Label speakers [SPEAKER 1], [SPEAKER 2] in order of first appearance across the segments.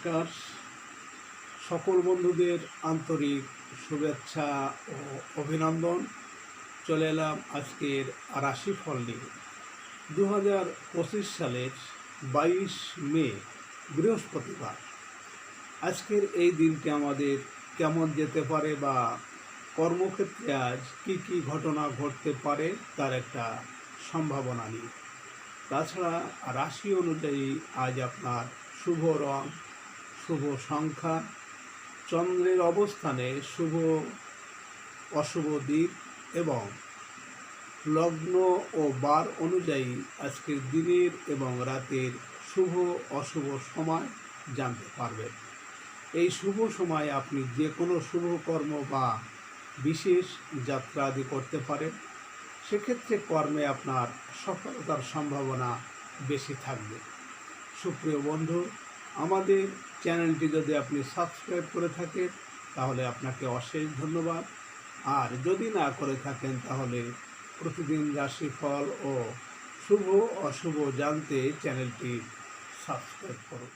[SPEAKER 1] নমস্কার। সকল বন্ধুদের আন্তরিক শুভেচ্ছা ও অভিনন্দন। চলে এলাম আজকের রাশিফল নিয়ে। দু হাজার পঁচিশ সালের বাইশ মে, বৃহস্পতিবার। আজকের এই দিনটি আমাদের কেমন যেতে পারে বা কর্মক্ষেত্রে আজ কী কী ঘটনা ঘটতে পারে তার একটা সম্ভাবনা নিয়ে। তাছাড়া রাশি অনুযায়ী আজ আপনার শুভ রং শুভ সংখ্যা। চন্দ্রের অবস্থানে শুভ, অশুভ দিক এবং লগ্ন ও বার অনুযায়ী আজকের দিনের এবং রাতের শুভ, অশুভ সময় জানতে পারবেন। এই শুভ সময় আপনি যে কোনো শুভ কর্ম বা বিশেষ যাত্রা আদি করতে পারেন। সেক্ষেত্রে কর্মে আপনার সফলতার সম্ভাবনা বেশি থাকবে। সুপ্রিয় বন্ধু, আমাদের চ্যানেলটি যদি আপনি সাবস্ক্রাইব করে থাকেন, তাহলে আপনাকে অশেষ ধন্যবাদ। আর যদি না করে থাকেন, তাহলে প্রতিদিন রাশিফল ও শুভ অশুভ জানতে চ্যানেলটি সাবস্ক্রাইব করুন।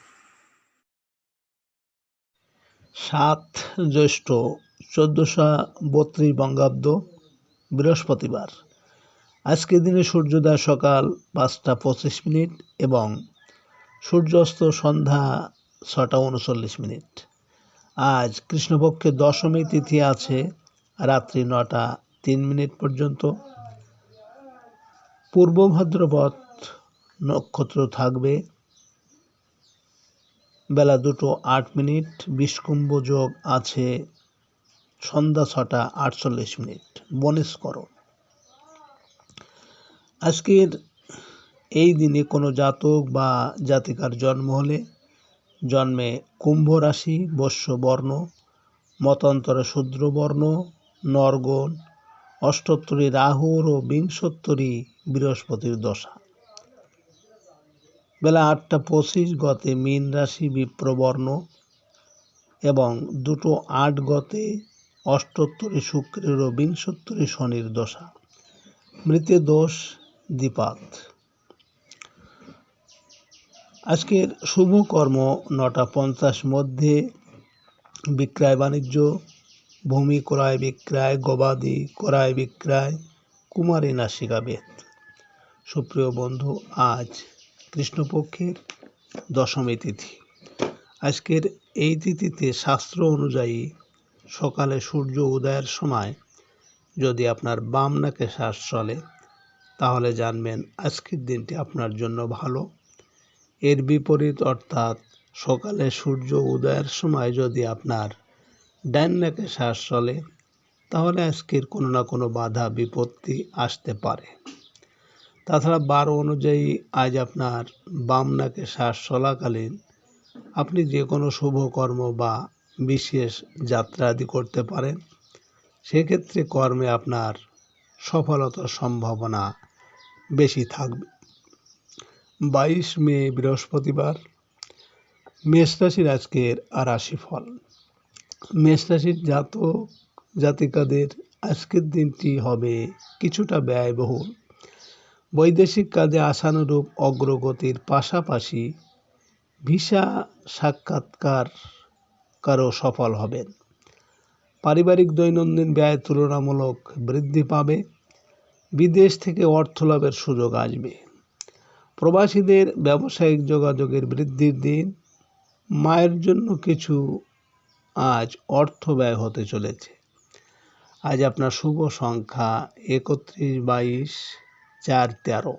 [SPEAKER 2] সাত জ্যৈষ্ঠ চোদ্দোশো বত্রিশ বঙ্গাব্দ বৃহস্পতিবার। আজকের দিনে সূর্যোদয় সকাল পাঁচটা পঁচিশ মিনিট এবং সূর্যাস্ত সন্ধ্যা ছটা উনচল্লিশ মিনিট। আজ কৃষ্ণপক্ষে দশমী তিথি আছে রাত্রি নটা তিন মিনিট পর্যন্ত। পূর্ব ভাদ্রপদ নক্ষত্র থাকবে বেলা দুটো আট মিনিট, বিষকুম্ভ যোগ আছে সন্ধ্যা ছটা আটচল্লিশ মিনিট, বনেস্করণ। আজকের এই দিনে কোনো জাতক বা জাতিকার জন্ম হলে জন্মে কুম্ভ রাশি বর্ণ, মতান্তরে শূদ্র বর্ণ, নরগণ, অষ্টোত্তরী রাহুর ও বিংশোত্তরী বৃহস্পতির দশা। বেলা আটটা পঁচিশ গতে মীন রাশি বিপ্রবর্ণ এবং দুটো আট গতে অষ্টোত্তরী শুক্রের ও বিংশোত্তরী শনির দশা। মৃতে দোষ, দ্বিপাত। আজকের শুভ কর্ম নটা পঞ্চাশ মধ্যে বিক্রয় বাণিজ্য, ভূমি ক্রয় বিক্রয়, গবাদি ক্রয় বিক্রয়, কুমারী নাসিকা বেদ। সুপ্রিয় বন্ধু, আজ কৃষ্ণপক্ষের দশমী তিথি। আজকের এই তিথিতে শাস্ত্র অনুযায়ী সকালে সূর্য উদয়ের সময় যদি আপনার বাম নাকে শ্বাস চলে, তাহলে জানবেন আজকের দিনটি আপনার জন্য ভালো। এর বিপরীত অর্থাৎ সকালে সূর্য উদয়ের সময় যদি আপনার ডান নাকে শ্বাস চলে, তাহলে আজকের কোনো না কোনো বাধা, বিপত্তি আসতে পারে। তাছাড়া বার অনুযায়ী আজ আপনার বাম নাকে শ্বাস চলাকালীন আপনি যে কোনো শুভ কর্ম বা বিশেষ যাত্রা আদি করতে পারেন। সেক্ষেত্রে কর্মে আপনার সফলতার সম্ভাবনা বেশি থাকবে। বাইশ মে, বৃহস্পতিবার। মেষ রাশির আজকের রাশিফল। মেষ রাশির জাতক, জাতিকাদের আজকের দিনটি হবে কিছুটা ব্যয়বহুল। বৈদেশিক কাজে আশানুরূপ অগ্রগতির পাশাপাশি ভিসা সাক্ষাৎকার কারও সফল হবেন। পারিবারিক দৈনন্দিন ব্যয় তুলনামূলক বৃদ্ধি পাবে। বিদেশ থেকে অর্থ লাভের সুযোগ আসবে। প্রবাসীদের ব্যবসায়িক যোগাযোগের বৃদ্ধির দিন, মায়ের জন্য কিছু আজ অর্থ ব্যয় হতে চলেছে। আজ আপনার শুভ সংখ্যা একত্রিশ বাইশ চার তেরো।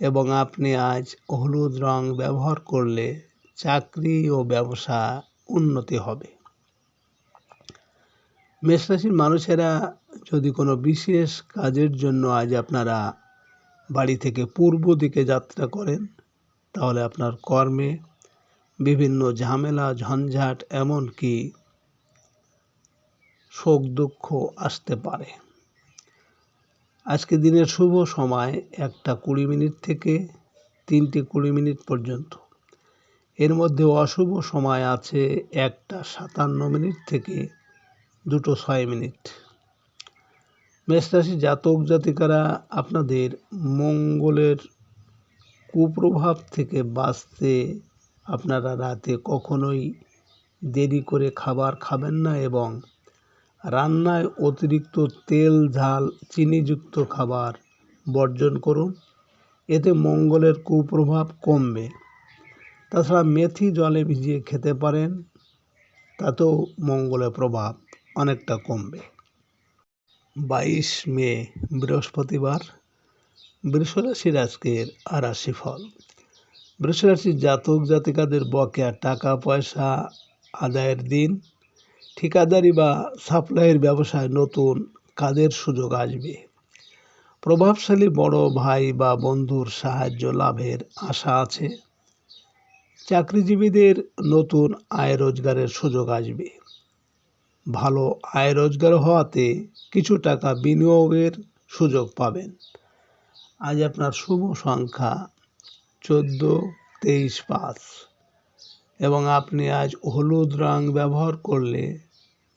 [SPEAKER 2] এবং আপনি আজ হলুদ রং ব্যবহার করলে চাকরি ও ব্যবসা উন্নতি হবে। মেষরাশির মানুষেরা যদি কোনো বিশেষ কাজের জন্য আজ আপনারা বাড়ি থেকে পূর্ব দিকে যাত্রা করেন, তাহলে আপনার কর্মে বিভিন্ন ঝামেলা, ঝঞ্ঝাট, এমনকি শোক দুঃখ আসতে পারে। আজকে দিনের শুভ সময় একটা কুড়ি মিনিট থেকে তিনটে কুড়ি মিনিট পর্যন্ত। এর মধ্যে অশুভ সময় আছে একটা সাতান্ন মিনিট থেকে দুটো ছয় মিনিট। মেষরাশি জাতক জাতিকারা আপনাদের মঙ্গলের কুপ্রভাব থেকে বাঁচতে আপনারা রাতে কখনোই দেরি করে খাবার খাবেন না এবং রান্নায় অতিরিক্ত তেল, ঝাল, চিনিযুক্ত খাবার বর্জন করুন। এতে মঙ্গলের কুপ্রভাব কমবে। তাছাড়া মেথি জলে ভিজিয়ে খেতে পারেন, তাতেও মঙ্গলের প্রভাব অনেকটা কমবে। বাইশ মে, বৃহস্পতিবার। বৃষরাশির আজকের আর রাশিফল বৃষরাশির জাতক জাতিকাদের বকেয়া টাকা পয়সা আদায়ের দিন। ঠিকাদারি বা সাপ্লাইয়ের ব্যবসায় নতুন কাজের সুযোগ আসবে। প্রভাবশালী বড় ভাই বা বন্ধুর সাহায্য লাভের আশা আছে। চাকরিজীবীদের নতুন আয় রোজগারের সুযোগ আসবে। ভালো আয় রোজগার হওয়াতে কিছু টাকা বিনিয়োগের সুযোগ পাবেন। আজ আপনার শুভ সংখ্যা চোদ্দ, তেইশ, পাঁচ। এবং আপনি আজ হলুদ রং ব্যবহার করলে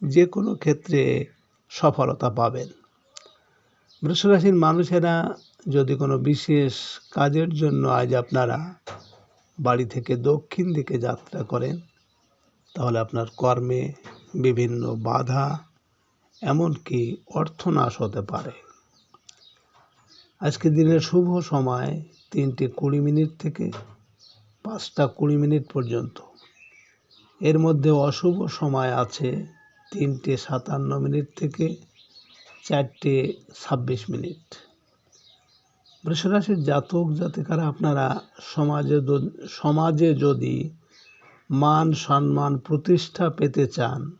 [SPEAKER 2] যে কোনো ক্ষেত্রে সফলতা পাবেন। বৃষরাশির মানুষেরা যদি কোনো বিশেষ কাজের জন্য আজ আপনারা বাড়ি থেকে দক্ষিণ দিকে যাত্রা করেন, তাহলে আপনার কর্মে বিভিন্ন বাধা, এমনকি অর্থনাশ হতে পারে। আজকে দিনের শুভ সময় তিনটে কুড়ি মিনিট থেকে পাঁচটা কুড়ি মিনিট পর্যন্ত। এর মধ্যে অশুভ সময় আছে তিনটে সাতান্ন মিনিট থেকে চারটে ছাব্বিশ মিনিট। বৃষরাশির জাতক জাতিকারা, আপনারা সমাজে সমাজে যদি মান সম্মান প্রতিষ্ঠা পেতে চান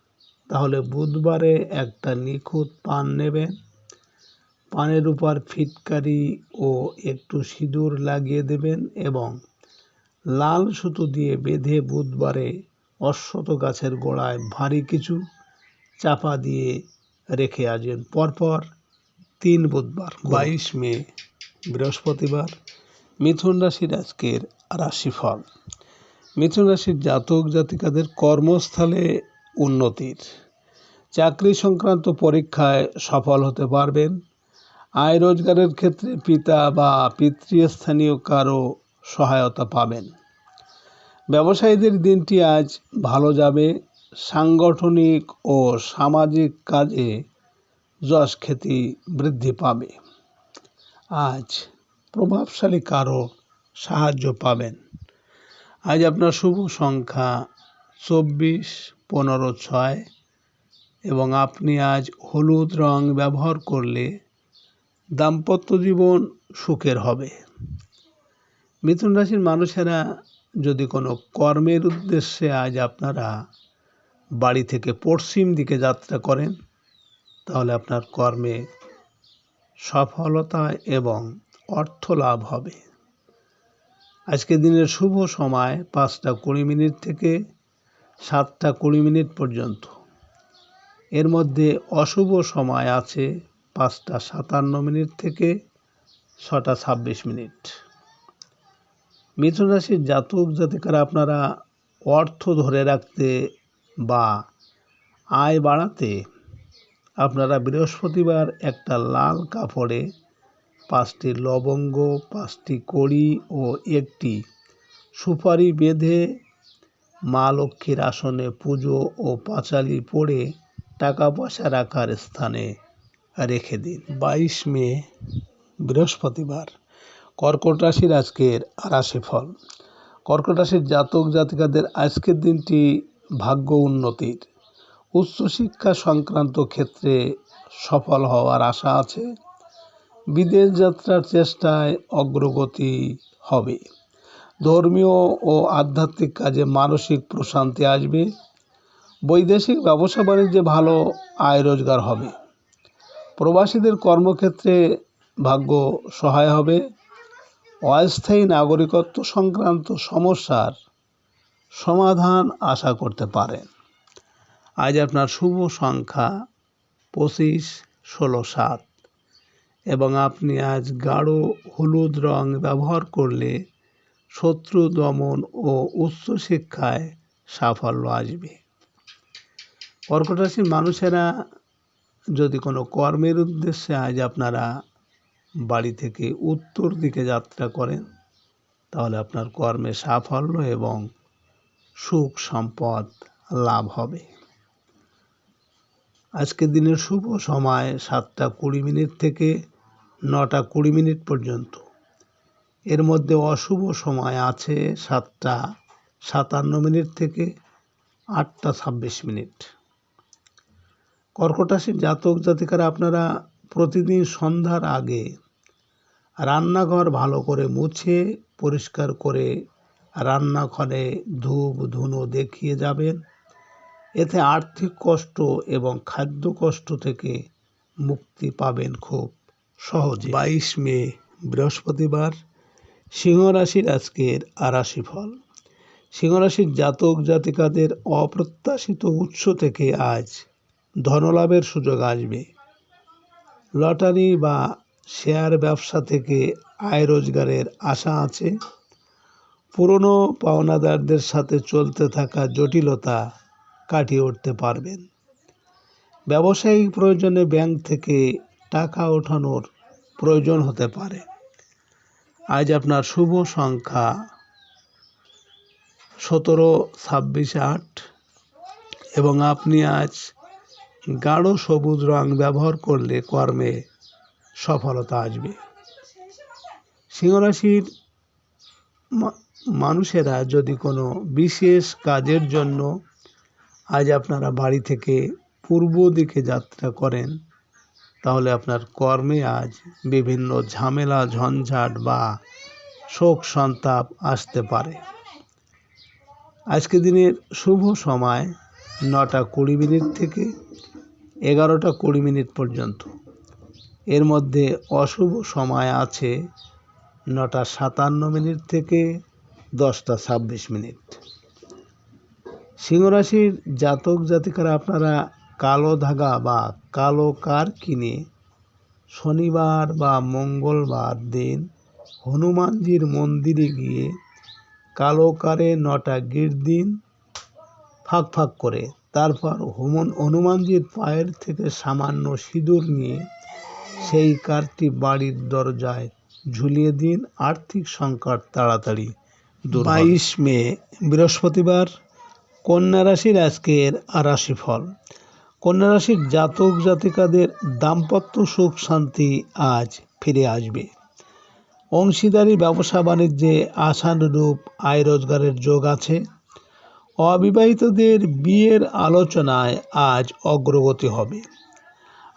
[SPEAKER 2] তাহলে বুধবারে একটা নিখুঁত পান নেবেন পানের উপর ফিটকারি ও একটু সিঁদুর লাগিয়ে দেবেন এবং লাল সুতো দিয়ে বেঁধে বুধবারে অশ্বত গাছের গোড়ায় ভারী কিছু চাপা দিয়ে রেখে আসবেন। পরপর তিন বুধবার বাইশ মে বৃহস্পতিবার মিথুন রাশির আজকের রাশিফল। মিথুন রাশির জাতক জাতিকাদের কর্মস্থলে উন্নতির। চাকরি সংক্রান্ত পরীক্ষায় সফল হতে পারবেন। আয় রোজগারের ক্ষেত্রে পিতা বা পিতৃস্থানীয় কারও সহায়তা পাবেন। ব্যবসায়ীদের দিনটি আজ ভালো যাবে। সাংগঠনিক ও সামাজিক কাজে যশ খ্যাতি বৃদ্ধি পাবে। আজ প্রভাবশালী কারও সাহায্য পাবেন। আজ আপনার শুভ সংখ্যা চব্বিশ, পনেরো, ছয় এবং আপনি আজ হলুদ রং ব্যবহার করলে দাম্পত্য জীবন সুখের হবে। মিথুন রাশির মানুষেরা যদি কোনো কর্মের উদ্দেশ্যে আজ আপনারা বাড়ি থেকে পশ্চিম দিকে যাত্রা করেন, তাহলে আপনার কর্মে সফলতা এবং অর্থ লাভ হবে। আজকে দিনের শুভ সময় পাঁচটা কুড়ি মিনিট থেকে সাতটা কুড়ি মিনিট পর্যন্ত। এর মধ্যে অশুভ সময় আছে পাঁচটা সাতান্ন মিনিট থেকে ছটা ছাব্বিশ মিনিট। মিথুন রাশির জাতক জাতিকারা আপনারা অর্থ ধরে রাখতে বা আয় বাড়াতে আপনারা বৃহস্পতিবার একটা লাল কাপড়ে পাঁচটি লবঙ্গ, পাঁচটি কড়ি ও একটি সুপারি বেঁধে মা লক্ষ্মীর আসনে পুজো ও পাঁচালি পড়ে টাকা পয়সা রাখার স্থানে রেখে দিন। বাইশ মে, বৃহস্পতিবার। কর্কট রাশির আজকের রাশিফল কর্কট রাশির জাতক জাতিকাদের আজকের দিনটি ভাগ্য উন্নতির। উচ্চশিক্ষা সংক্রান্ত ক্ষেত্রে সফল হওয়ার আশা আছে। বিদেশ যাত্রার চেষ্টায় অগ্রগতি হবে। ধর্মীয় ও আধ্যাত্মিক কাজে মানসিক প্রশান্তি আসবে। বৈদেশিক ব্যবসা বাণিজ্যে ভালো আয় রোজগার হবে। প্রবাসীদের কর্মক্ষেত্রে ভাগ্য সহায় হবে। অস্থায়ী নাগরিকত্ব সংক্রান্ত সমস্যার সমাধান আশা করতে পারেন। আজ আপনার শুভ সংখ্যা পঁচিশ, ষোলো, সাত। এবং আপনি আজ গাঢ় হলুদ রং ব্যবহার করলে শত্রু দমন ও উচ্চশিক্ষায় সাফল্য আসবে। কর্কট রাশির মানুষেরা যদি কোনো কর্মের উদ্দেশ্যে আজ আপনারা বাড়ি থেকে উত্তর দিকে যাত্রা করেন, তাহলে আপনার কর্মে সাফল্য এবং সুখ সম্পদ লাভ হবে। আজকের দিনের শুভ সময় সাতটা কুড়ি মিনিট থেকে নটা কুড়ি মিনিট পর্যন্ত। এর মধ্যে অশুভ সময় আছে সাতটা সাতান্ন মিনিট থেকে আটটা ছাব্বিশ মিনিট। কর্কট রাশির জাতক জাতিকারা আপনারা প্রতিদিন সন্ধ্যার আগে রান্নাঘর ভালো করে মুছে, পরিষ্কার করে রান্নাঘরে ধূপ, ধুনো দেখিয়ে যাবেন। এতে আর্থিক কষ্ট এবং খাদ্য কষ্ট থেকে মুক্তি পাবেন খুব সহজে। বাইশ মে, বৃহস্পতিবার। সিংহ রাশির আজকের আরাশি ফল সিংহ রাশির জাতক জাতিকাদের অপ্রত্যাশিত উৎস থেকে আজ ধনলাভের সুযোগ আসবে। লটারি বা শেয়ার ব্যবসা থেকে আয় রোজগারের আশা আছে। পুরনো পাওনাদারদের সাথে চলতে থাকা জটিলতা কাটিয়ে উঠতে পারবেন। ব্যবসায়িক প্রয়োজনে ব্যাংক থেকে টাকা ওঠানোর প্রয়োজন হতে পারে। আজ আপনার শুভ সংখ্যা সতেরো, ছাব্বিশ, আট। এবং আপনি আজ গাঢ় সবুজ রং ব্যবহার করলে কর্মে সফলতা আসবে। সিংহরাশির মানুষেরা যদি কোনো বিশেষ কাজের জন্য আজ আপনারা বাড়ি থেকে পূর্ব দিকে যাত্রা করেন তাহলে আপনার কর্মে আজ বিভিন্ন ঝামেলা, ঝঞ্ঝাট বা শোক সন্তাপ আসতে পারে। আজকে দিনের শুভ সময় নটা কুড়ি মিনিট থেকে এগারোটা কুড়ি মিনিট পর্যন্ত। এর মধ্যে অশুভ সময় আছে নটা সাতান্ন মিনিট থেকে দশটা ছাব্বিশ মিনিট। সিংহরাশির জাতক জাতিকারা আপনারা কালো ধাগা বা কালো কার কিনে শনিবার বা মঙ্গলবার দিন হনুমানজির মন্দিরে গিয়ে কালো কারে নটা গিট দিন ফাঁক ফাঁক করে। তারপর হুমন হনুমানজির পায়ের থেকে সামান্য সিঁদুর নিয়ে সেই কারটি বাড়ির দরজায় ঝুলিয়ে দিন আর্থিক সংকট তাড়াতাড়ি। বাইশ মে বৃহস্পতিবার কন্যা রাশির আজকের রাশি ফল কন্যা রাশির জাতক জাতিকাদের দাম্পত্য সুখ শান্তি আজ ফিরে আসবে। অংশীদারি ব্যবসা বাণিজ্যে আশানুরূপ আয় রোজগারের যোগ আছে। অবিবাহিতদের বিয়ের আলোচনায় আজ অগ্রগতি হবে।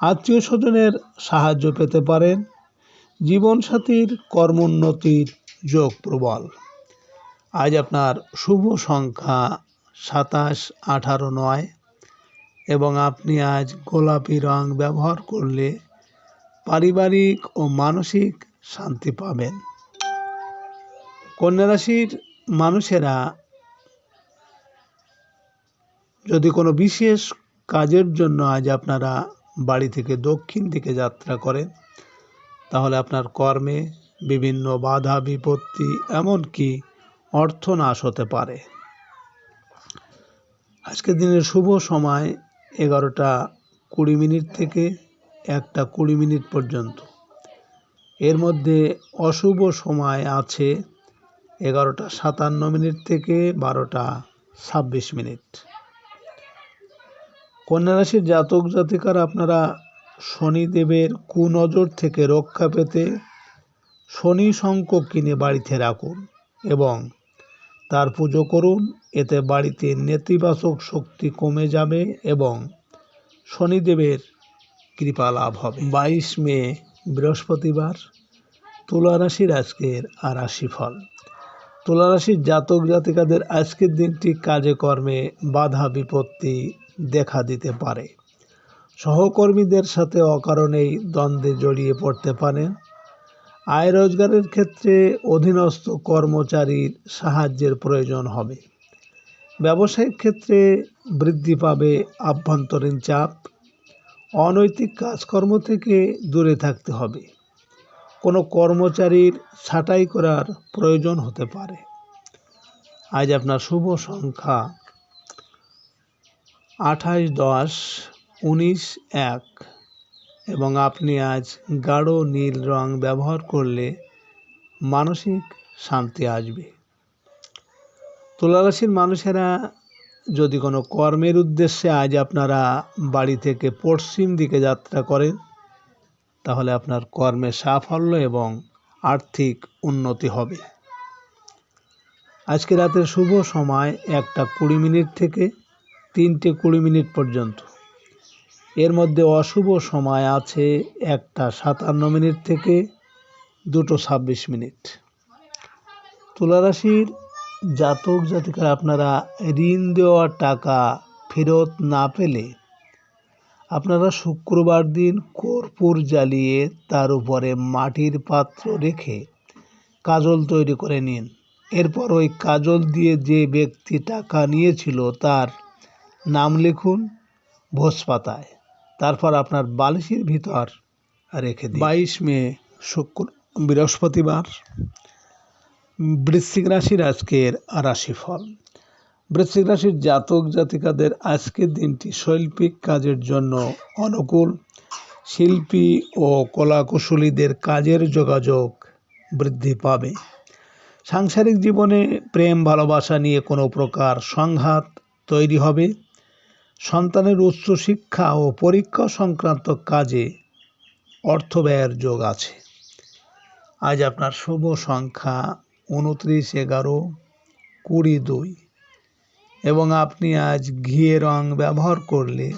[SPEAKER 2] আত্মীয় স্বজনের সাহায্য পেতে পারেন। জীবনসাথীর কর্মোন্নতির যোগ প্রবল। আজ আপনার শুভ সংখ্যা সাতাশ আঠারো নয়। এবং আপনি আজ গোলাপি রং ব্যবহার করলে পারিবারিক ও মানসিক শান্তি পাবেন। কন্যা রাশির মানুষেরা যদি কোনো বিশেষ কাজের জন্য আজ আপনারা বাড়ি থেকে দক্ষিণ দিকে যাত্রা করেন, তাহলে আপনার কর্মে বিভিন্ন বাধা, বিপত্তি, এমনকি অর্থনাশ হতে পারে। আজকের দিনের শুভ সময় এগারোটা কুড়ি মিনিট থেকে একটা কুড়ি মিনিট পর্যন্ত। এর মধ্যে অশুভ সময় আছে এগারোটা সাতান্ন মিনিট থেকে বারোটা ছাব্বিশ মিনিট। কন্যা রাশির জাতক জাতিকার আপনারা শনিদেবের কুনজর থেকে রক্ষা পেতে শনি শঙ্খ কিনে বাড়িতে রাখুন এবং তার পুজো করুন, এতে বাড়িতে নেতিবাচক শক্তি কমে যাবে এবং শনিদেবের কৃপা লাভ হবে। বাইশ মে, বৃহস্পতিবার তুলা রাশির আজকের আর রাশি ফল তুলা রাশির জাতক জাতিকাদের আজকের দিনটি কাজে কর্মে বাধা বিপত্তি দেখা দিতে পারে। সহকর্মীদের সাথে অকারণেই দ্বন্দ্বে জড়িয়ে পড়তে পারেন। আয় রোজগারের ক্ষেত্রে অধীনস্থ কর্মচারীর সাহায্যের প্রয়োজন হবে। ব্যবসায়িক ক্ষেত্রে বৃদ্ধি পাবে আভ্যন্তরীণ চাপ। অনৈতিক কাজকর্ম থেকে দূরে থাকতে হবে। কোনো কর্মচারীর ছাঁটাই করার প্রয়োজন হতে পারে। আজ আপনার শুভ সংখ্যা আঠাশ, দশ, উনিশ, এক। এবং আপনি আজ গাঢ় নীল রং ব্যবহার করলে মানসিক শান্তি আসবে। তুলারাশির মানুষেরা যদি কোনো কর্মের উদ্দেশ্যে আজ আপনারা বাড়ি থেকে পশ্চিম দিকে যাত্রা করেন, তাহলে আপনার কর্মে সাফল্য এবং আর্থিক উন্নতি হবে। আজকে রাতের শুভ সময় একটা কুড়ি মিনিট থেকে তিনটে কুড়ি মিনিট পর্যন্ত। এর মধ্যে অশুভ সময় আছে একটা সাতান্ন মিনিট থেকে দুটো ছাব্বিশ মিনিট। তুলারাশির জাতক জাতিকারা, আপনারা ঋণ দেওয়া টাকা ফেরত না পেলে আপনারা শুক্রবার দিন কর্পূর জ্বালিয়ে তার উপরে মাটির পাত্র রেখে কাজল তৈরি করে নিন। এরপর ওই কাজল দিয়ে যে ব্যক্তি টাকা নিয়েছিল তার নাম লিখুন ভোজ পাতায় তারপর আপনার বালিশের ভিতর রেখে দিন। বাইশ মে শুক্র, বৃহস্পতিবার, বৃশ্চিক রাশির আজকের রাশিফল। বৃশ্চিক রাশির জাতক জাতিকাদের আজকের দিনটি শৈল্পিক কাজের জন্য অনুকূল। শিল্পী ও কলাকুশলীদের কাজের যোগাযোগ বৃদ্ধি পাবে। সাংসারিক জীবনে প্রেম, ভালোবাসা নিয়ে কোনো প্রকার সংঘাত তৈরি হবে। সন্তানের উচ্চশিক্ষা ও পরীক্ষা সংক্রান্ত কাজে অর্থ ব্যয়ের যোগ আছে। আজ আপনার শুভ সংখ্যা উনত্রিশ এগারো কুড়ি দুই। এবং আপনি আজ ঘিয়ে রং ব্যবহার করলে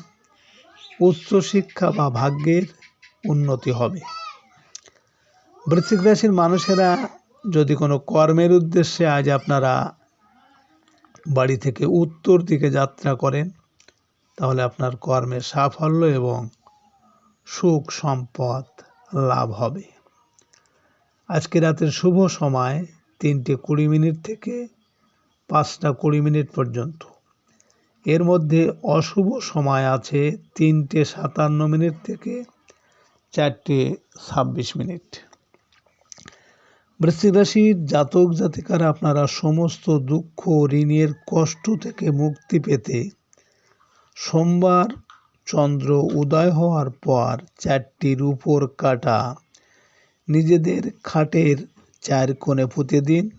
[SPEAKER 2] উচ্চশিক্ষা বা ভাগ্যের উন্নতি হবে। বৃশ্চিক রাশির মানুষেরা যদি কোনো কর্মের উদ্দেশ্যে আজ আপনারা বাড়ি থেকে উত্তর দিকে যাত্রা করেন তাহলে আপনার কর্মে সাফল্য এবং সুখ সম্পদ লাভ হবে। আজকে রাতের শুভ সময় তিনটে কুড়ি মিনিট থেকে পাঁচটা কুড়ি মিনিট পর্যন্ত। এর মধ্যে অশুভ সময় আছে তিনটে সাতান্ন মিনিট থেকে চারটে ছাব্বিশ মিনিট। বৃশ্চিক রাশির জাতক জাতিকারা আপনারা সমস্ত দুঃখ, ঋণের কষ্ট থেকে মুক্তি পেতে সোমবার চন্দ্র উদয় হওয়ার পর চারটির উপর কাটা। নিজেদের খাটের চার কোণে পুঁতে দিন,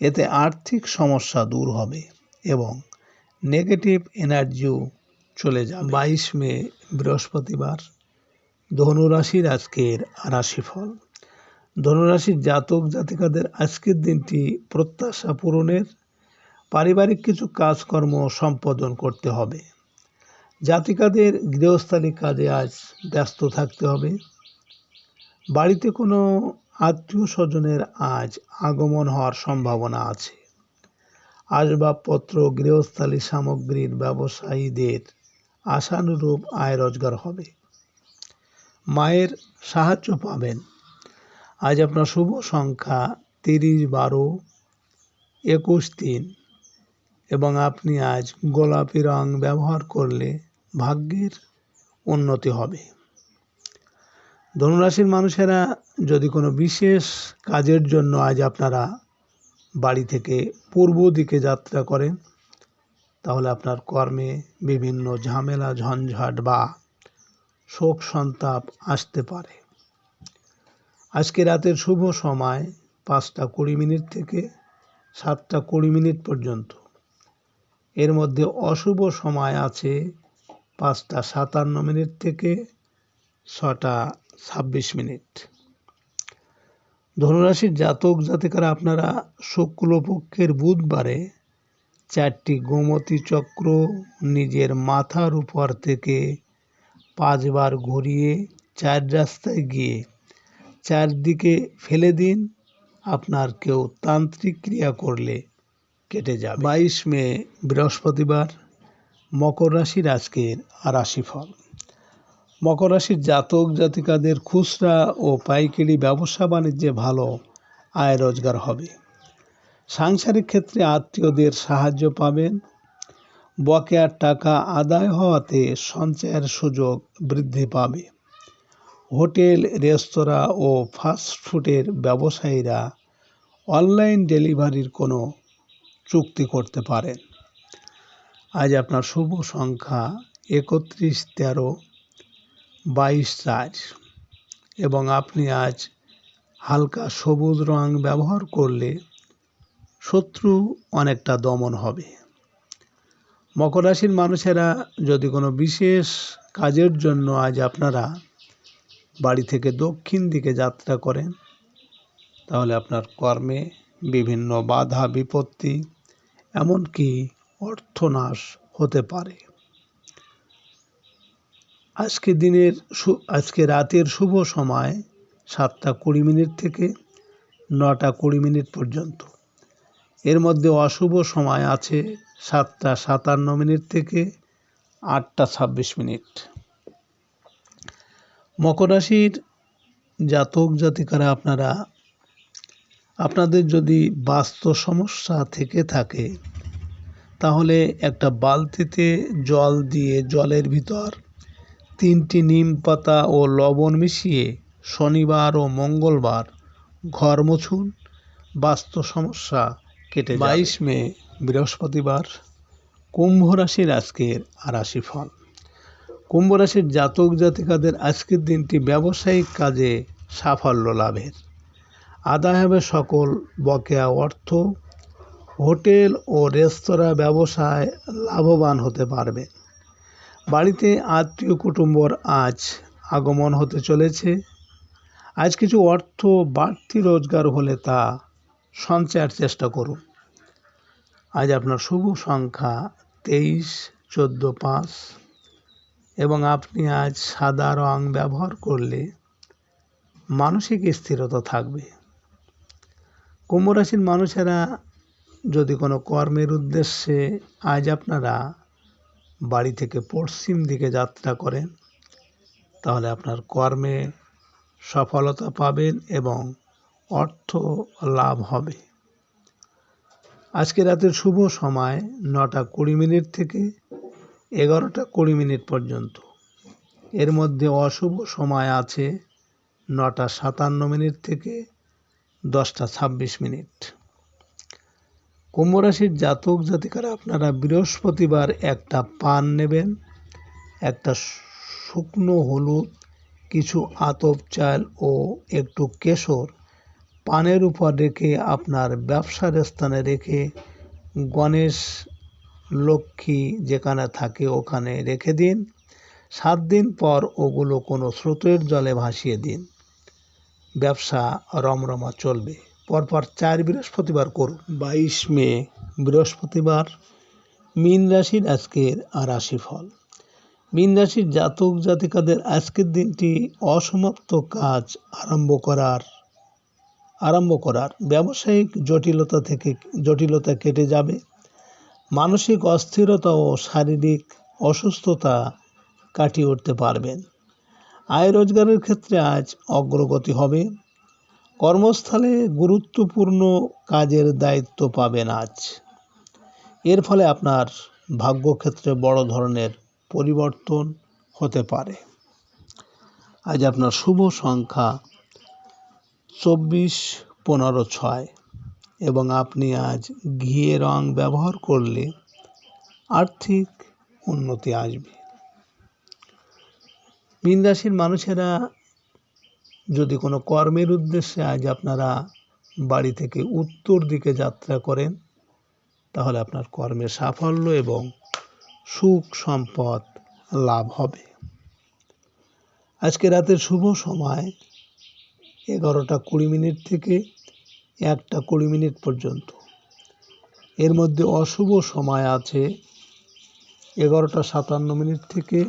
[SPEAKER 2] এতে আর্থিক সমস্যা দূর হবে এবং নেগেটিভ এনার্জিও চলে যাবে। বাইশ মে, বৃহস্পতিবার, ধনুরাশির আজকের রাশিফল। ধনুরাশির জাতক জাতিকাদের আজকের দিনটি প্রত্যাশা পূরণের। পারিবারিক কিছু কাজকর্ম সম্পাদন করতে হবে। জাতিকাদের গৃহস্থালী কাজে আজ ব্যস্ত থাকতে হবে। বাড়িতে কোনো আত্মীয় স্বজনের আজ আগমন হওয়ার সম্ভাবনা আছে। আসবাবপত্র, গৃহস্থালী সামগ্রীর ব্যবসায়ীদের আশানুরূপ আয় রোজগার হবে। মায়ের সাহায্য পাবেন। আজ আপনার শুভ সংখ্যা তিরিশ, বারো, একুশ, তিন। এবং আপনি আজ গোলাপি রং ব্যবহার করলে ভাগ্যের উন্নতি হবে। ধনুরাশির মানুষেরা যদি কোনো বিশেষ কাজের জন্য আজ আপনারা বাড়ি থেকে পূর্ব দিকে যাত্রা করেন, তাহলে আপনার কর্মে বিভিন্ন ঝামেলা, ঝঞ্ঝাট বা শোক সন্তাপ আসতে পারে। আজকে রাতের শুভ সময় পাঁচটা কুড়ি মিনিট থেকে সাতটা কুড়ি মিনিট পর্যন্ত। এর মধ্যে অশুভ সময় আছে পাঁচটা সাতান্ন মিনিট থেকে ছটা ছাব্বিশ মিনিট। ধনুরাশির জাতক জাতিকারা আপনারা শুক্লপক্ষের বুধবারে চারটি গোমতী চক্র নিজের মাথার উপর থেকে পাঁচবার ঘুরিয়ে চার রাস্তায় গিয়ে চারদিকে ফেলে দিন। আপনার কেউ তান্ত্রিক ক্রিয়া করলে কেটে যাবে। বাইশ মে বৃহস্পতিবার মকর রাশির আজকের রাশিফল। মকর রাশির জাতক জাতিকাদের খুচরা ও পাইকারি ব্যবসা বাণিজ্যে ভালো আয় রোজগার হবে। সাংসারিক ক্ষেত্রে আত্মীয়দের সাহায্য পাবেন। বকেয়ার টাকা আদায় হওয়াতে সঞ্চয়ের সুযোগ বৃদ্ধি পাবে। হোটেল, রেস্তোরাঁ ও ফাস্টফুডের ব্যবসায়ীরা অনলাইন ডেলিভারির কোনো চুক্তি করতে পারেন। আজ আপনার শুভ সংখ্যা একত্রিশ, তেরো, বাইশ, চার। এবং আপনি আজ হালকা সবুজ রং ব্যবহার করলে শত্রু অনেকটা দমন হবে। মকর রাশির মানুষেরা যদি কোনো বিশেষ কাজের জন্য আজ আপনারা বাড়ি থেকে দক্ষিণ দিকে যাত্রা করেন, তাহলে আপনার কর্মে বিভিন্ন বাধা, বিপত্তি, এমনকি অর্থনাশ হতে পারে। আজকে দিনের আজকে রাতের শুভ সময় সাতটা কুড়ি মিনিট থেকে নটা কুড়ি মিনিট পর্যন্ত। এর মধ্যে অশুভ সময় আছে সাতটা সাতান্ন মিনিট থেকে আটটা ছাব্বিশ মিনিট। মকর রাশির জাতক জাতিকারা আপনারা, আপনাদের যদি বাস্তু সমস্যা থেকে থাকে তাহলে একটা বালতিতে জল দিয়ে জলের ভিতর তিনটি নিম পাতা ও লবণ মিশিয়ে শনিবার ও মঙ্গলবার ঘর মুছুন। বাস্তু সমস্যা কেটে বাইশ মে, বৃহস্পতিবার, কুম্ভ রাশির আজকের রাশি ফল কুম্ভ রাশির জাতক জাতিকাদের আজকের দিনটি ব্যবসায়িক কাজে সাফল্য লাভের। আদায় হবে সকল বকেয়া অর্থ হোটেল ও রেস্তোরাঁ ব্যবসায় লাভবান হতে পারবে। বাড়িতে আত্মীয় কুটুম্বর আজ আগমন হতে চলেছে। আজ কিছু অর্থ বাড়তি রোজগার হলে তা সঞ্চয়ের চেষ্টা করুন। আজ আপনার শুভ সংখ্যা তেইশ, চোদ্দ, পাঁচ এবং আপনি আজ সাদা রং ব্যবহার করলে মানসিক স্থিরতা থাকবে। কুম্ভ রাশির মানুষেরা যদি কোনো কর্মের উদ্দেশ্যে আজ আপনারা বাড়ি থেকে পশ্চিম দিকে যাত্রা করেন, তাহলে আপনার কর্মে সফলতা পাবেন এবং অর্থ লাভ হবে। আজকে রাতের শুভ সময় নটা কুড়ি মিনিট থেকে এগারোটা কুড়ি মিনিট পর্যন্ত। এর মধ্যে অশুভ সময় আছে নটা সাতান্ন মিনিট থেকে দশটা ছাব্বিশ মিনিট। কুম্ভ রাশির জাতক জাতিকারা আপনারা বৃহস্পতিবার একটা পান নেবেন, একটা শুকনো হলুদ, কিছু আতপ চাল ও একটু কেশর পানের উপর রেখে আপনার ব্যবসার স্থানে রেখে গণেশ লক্ষ্মী যেখানে থাকে ওখানে রেখে দিন। সাত দিন পর ওগুলো কোনো স্রোতের জলে ভাসিয়ে দিন। ব্যবসা রমরমা চলবে। পরপর চার বৃহস্পতিবার করুন। বাইশ মে, বৃহস্পতিবার মীন রাশির আজকের রাশিফল মীন রাশির জাতক জাতিকাদের আজকের দিনটি অসমাপ্ত কাজ আরম্ভ করার আরম্ভ করার। ব্যবসায়িক জটিলতা থেকে, জটিলতা কেটে যাবে। মানসিক অস্থিরতা ও শারীরিক অসুস্থতা কাটিয়ে উঠতে পারবেন। আয় রোজগারের ক্ষেত্রে আজ অগ্রগতি হবে। কর্মস্থলে গুরুত্বপূর্ণ কাজের দায়িত্ব পাবেন আজ। এর ফলে আপনার ভাগ্যক্ষেত্রে বড় ধরনের পরিবর্তন হতে পারে। আজ আপনার শুভ সংখ্যা চব্বিশ পনেরো ছয় এবং আপনি আজ ঘিয়ে রং ব্যবহার করলে আর্থিক উন্নতি আসবে। মীন রাশির মানুষেরা যদি কোনো কর্মের উদ্দেশ্যে আজ আপনারা বাড়ি থেকে উত্তর দিকে যাত্রা করেন, তাহলে আপনার কর্মে সাফল্য এবং সুখ সম্পদ লাভ হবে। আজকে রাতের শুভ সময় এগারোটা কুড়ি মিনিট থেকে একটা কুড়ি মিনিট পর্যন্ত। এর মধ্যে অশুভ সময় আছে এগারোটা সাতান্ন মিনিট থেকে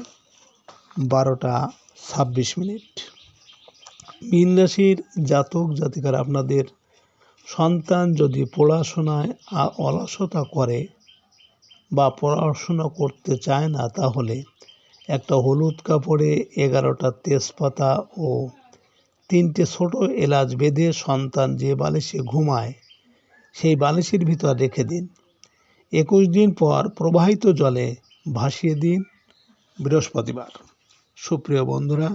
[SPEAKER 2] বারোটা ছাব্বিশ মিনিট। মীন রাশির জাতক জাতিকার আপনাদের সন্তান যদি পড়াশোনায় অলসতা করে বা পড়াশোনা করতে চায় না, তাহলে একটা হলুদ কাপড়ে এগারোটা তেজপাতা ও তিনটে ছোট এলাচ বেঁধে সন্তান যে বালিশে ঘুমায়, সেই বালিশের ভিতর রেখে দিন। একুশ দিন পর প্রবাহিত জলে ভাসিয়ে দিন। বৃহস্পতিবার। সুপ্রিয় বন্ধুরা